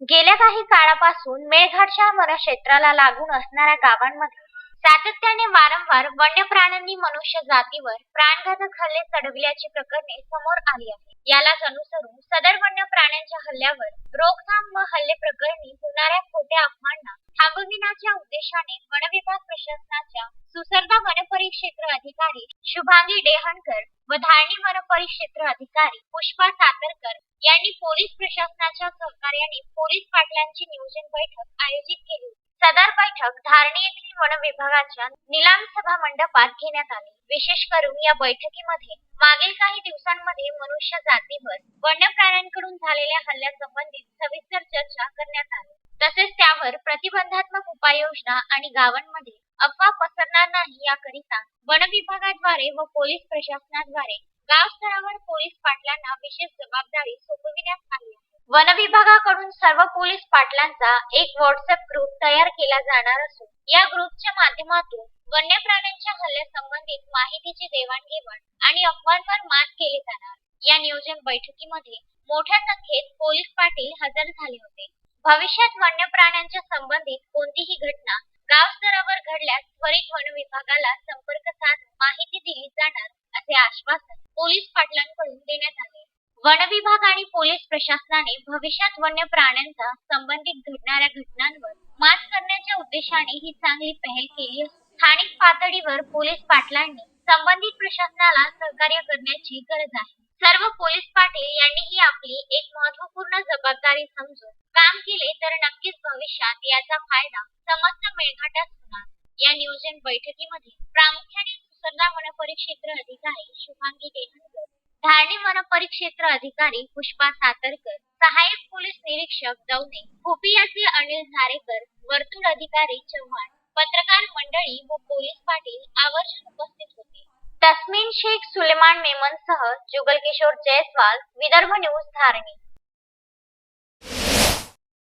गेल्या काही काळापासून मेळघाटच्या वनक्षेत्राला लागून असणाऱ्या गावांमध्ये सातत्याने वारंवार वन्य प्राण्यांनी मनुष्य जातीवर प्राणघातक हल्ले चढविल्याची प्रकरणे समोर आली आहेत. यालाच अनुसरून सदर वन्य प्राण्यांच्या हल्ल्यावर रोकथाम व हल्ले प्रकरणी होणाऱ्या खोट्या अफवांना थांबविण्याच्या उद्देशाने वन विभाग प्रशासनाच्या सुसरदा वनपरिक्षेत्र अधिकारी शुभांगी डेहणकर व धारणी वनपरिक्षेत्र अधिकारी पुष्पा सातरकर यांनी पोलीस प्रशासनाच्या सहकार्याने पोलीस पाटलांची नियोजन बैठक आयोजित केली. सदर बैठक धारणी येथील वन विभागाच्या निलाम सभा मंडपात घेण्यात आली. विशेष करून या बैठकीमध्ये मागील काही दिवसांमध्ये मनुष्य जातीवर वन्य प्राण्यांकडून झालेल्या हल्ल्यासंबंधित सविस्तर चर्चा करण्यात आली. तसेच त्यावर प्रतिबंधात्मक उपाययोजना आणि गावांमध्ये अफवा पसरणार नाही याकरिता वन विभागाद्वारे व पोलीस प्रशासनाद्वारे गाव स्तरावर पोलीस पाटलांना विशेष जबाबदारी सोपविण्यात आली वन विभागाकडून सर्व पोलीस पाटलांचा एक व्हॉट्सअप ग्रुप तयार केला जाणार असून या ग्रुपच्या माध्यमातून वन्य प्राण्यांच्या हल्ल्यासंबंधित माहितीची देवाणघेवाण आणि अफवांवर मात केली जाणार. या नियोजन बैठकीमध्ये मोठ्या संख्येत पोलीस पाटील हजर झाले होते. भविष्यात वन्य प्राण्यांच्या संबंधित कोणतीही घटना गाव स्तरावर घडल्यास त्वरित वन विभागाला संपर्क साधून माहिती दिली जाणार असे आश्वासन पोलीस पाटलांकडून देण्यात आले. वन विभाग आणि पोलीस प्रशासनाने भविष्यात वन्य प्राण्यांचा संबंधित घडणाऱ्या घटनांवर मात करण्याच्या उद्देशाने ही चांगली पहल केली असून स्थानिक पातळीवर पोलीस पाटलांनी संबंधित प्रशासनाला सहकार्य करण्याची गरज आहे. सर्व पोलीस पाटील यांनीही आपली एक महत्त्वपूर्ण जबाबदारी समजून काम केले तर नक्कीच भविष्यात याचा फायदा समस्त मेळघाटात होणार. या नियोजन बैठकीमध्ये प्रामुख्याने सुसरदा वनपरिक्षेत्र अधिकारी शुभांगी देहनकर धारणी वनपरिक्षेत्र अधिकारी पुष्पा सातरकर सहाय्यक पोलीस निरीक्षक दौने खुपियाचे अनिल झारेकर वर्तुळ अधिकारी चव्हाण पत्रकार मंडळी व पोलीस पाटील आवर्जून उपस्थित होते. तस्मीन शेख सुलेमान मेमनसह जुगल किशोर जयस्वाल विदर्भ न्यूज धारणी.